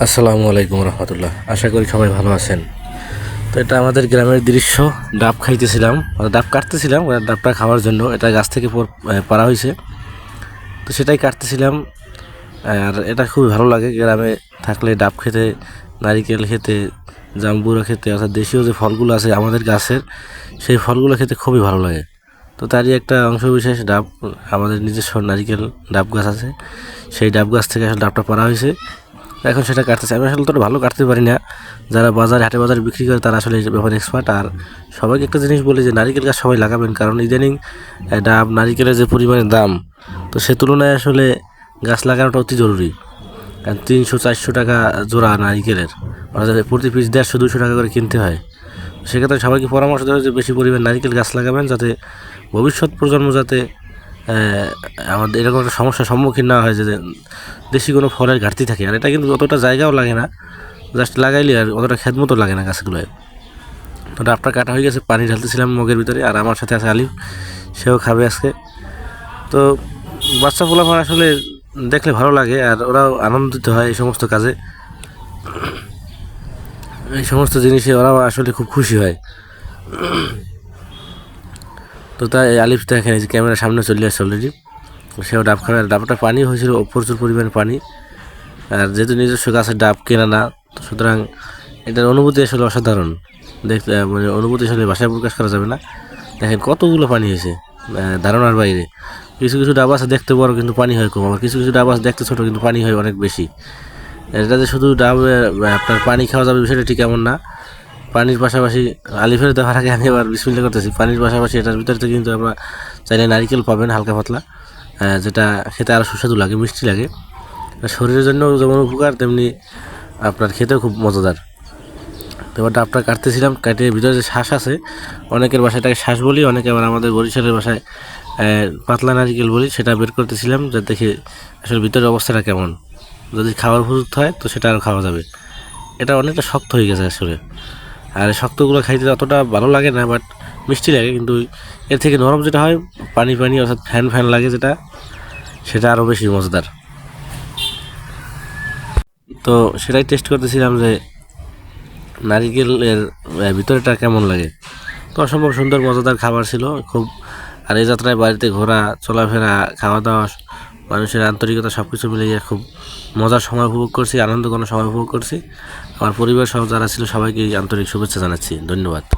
আসসালামু আলাইকুম রহমতুল্লাহ। আশা করি সবাই ভালো আছেন। তো এটা আমাদের গ্রামের দৃশ্য। ডাব খাইতেছিলাম মানে ডাব কাটতেছিলাম ডাবটা খাওয়ার জন্য। এটা গাছ থেকে পর- হয়েছে তো সেটাই কাটতেছিলাম। আর এটা খুবই ভালো লাগে গ্রামে থাকলে ডাব খেতে, নারিকেল খেতে, জাম্বুরা খেতে, অর্থাৎ দেশীয় যে ফলগুলো আছে আমাদের গাছের, সেই ফলগুলো খেতে খুবই ভালো লাগে। তো তারই একটা অংশ বিশেষ ডাব, আমাদের নিজস্ব নারিকেল ডাব গাছ আছে। সেই ডাব গাছ থেকে আসলে ডাবটা পাড়া হয়েছে এখন সেটা কাটতেছে। আমি আসলে তোটা ভালো কাটতে পারি না। যারা বাজারে, হাটে বাজারে বিক্রি করে, তারা আসলে ব্যাপারে এক্সপার্ট আর সবাইকে একটা জিনিস বলি যে, নারিকেল গাছ সবাই লাগাবেন। কারণ ইদানিং ডাব, নারিকেলের যে পরিমাণে দাম, তো সে তুলনায় আসলে গাছ লাগানোটা অতি জরুরি। কারণ তিনশো, চারশো টাকা জোড়া নারিকেলের। অর্থাৎ প্রতি পিস দেড়শো, দুশো টাকা করে কিনতে হয়। সেক্ষেত্রে সবাইকে পরামর্শ দেওয়া যে বেশি পরিমাণ নারিকেল গাছ লাগাবেন, যাতে ভবিষ্যৎ প্রজন্ম যাতে আমাদের এরকম একটা সমস্যার সম্মুখীন না হয় যে দেশি কোনো ফলের ঘাটতি থাকে। আর এটা কিন্তু অতটা জায়গাও লাগে না। জাস্ট লাগাইলে আর অতটা খেদ মতো লাগে না গাছগুলোয়। তো ডাবটা কাটা হয়ে গেছে, পানি ঢালতেছিলাম মগের ভিতরে, আর আমার সাথে আছে আলিফ, সেও খাবে আজকে। তো বাচ্চা ফোলাফান আসলে দেখলে ভালো লাগে, আর ওরাও আনন্দিত হয় এই সমস্ত কাজে। এই সমস্ত জিনিসে ওরাও আসলে খুব খুশি হয়। তো তাই আলিফ দেখেন এই ক্যামেরার সামনে চলে আসছে অলরেডি সেও ডাব খাবে। আর ডাবটা পানি হয়েছিল প্রচুর পরিমাণে পানি। আর যেহেতু নিজস্ব গাছের ডাব কেনা না সুতরাং এটার অনুভূতি আসলে অসাধারণ। দেখতে মানে অনুভূতি আসলে ভাষায় প্রকাশ করা যাবে না। দেখেন কতগুলো পানি হয়েছে ধারণার বাইরে। কিছু কিছু ডাব আছে দেখতে বড়, কিন্তু পানি হয় কম। আবার কিছু কিছু ডাব আছে দেখতে ছোটো, কিন্তু পানি হয় অনেক বেশি। এটা যে শুধু ডাব আপনার পানি খাওয়া যাবে বিষয়টা ঠিক এমন না। পানির পাশাপাশি আলিফের দেওয়ার আগে আমি আবার বিসমিল্লা করতেছি। পানির পাশাপাশি এটার ভিতরে কিন্তু আমরা চাইলে নারিকেল পাবেন হালকা পাতলা যেটা খেতে আরও সুস্বাদু লাগে, মিষ্টি লাগে। শরীরের জন্য যেমন উপকার, তেমনি আপনার খেতেও খুব মজাদার। তো এবার ডাবটা কাটতেছিলাম, কাটিয়ে ভিতরে যে শ্বাস আছে, অনেকের বাসায় এটাকে শ্বাস বলি, অনেকে আবার আমাদের বরিশালের বাসায় পাতলা নারিকেল বলি, সেটা বের করতেছিলাম, যা দেখে আসলে ভিতরের অবস্থাটা কেমন। যদি খাওয়ার উপযুক্ত হয়, তো সেটা আর খাওয়া যাবে। এটা অনেকটা শক্ত হয়ে গেছে আসলে। আর শক্তগুলো খাইতে অতটা ভালো লাগে না বাট মিষ্টি লাগে, কিন্তু এর থেকে নরম যেটা হয়, পানি পানি, অর্থাৎ ফ্যান ফ্যান লাগে যেটা, সেটা আরও বেশি মজাদার। তো সেটাই টেস্ট করতেছিলাম যে নারিকেলের ভিতরেটা কেমন লাগে। তো অসম্ভব সুন্দর, মজাদার খাবার ছিল, খুব, আর এই যাত্রায় বাড়িতে ঘোরা, চলাফেরা, খাওয়া দাওয়া মানুষের আন্তরিকতা সব কিছু মিলিয়ে খুব মজার সময় উপভোগ করছি, আনন্দ কোনো সময় উপভোগ করছি। আমার পরিবার সহ যারা ছিল সবাইকে আন্তরিক শুভেচ্ছা জানাচ্ছি। ধন্যবাদ।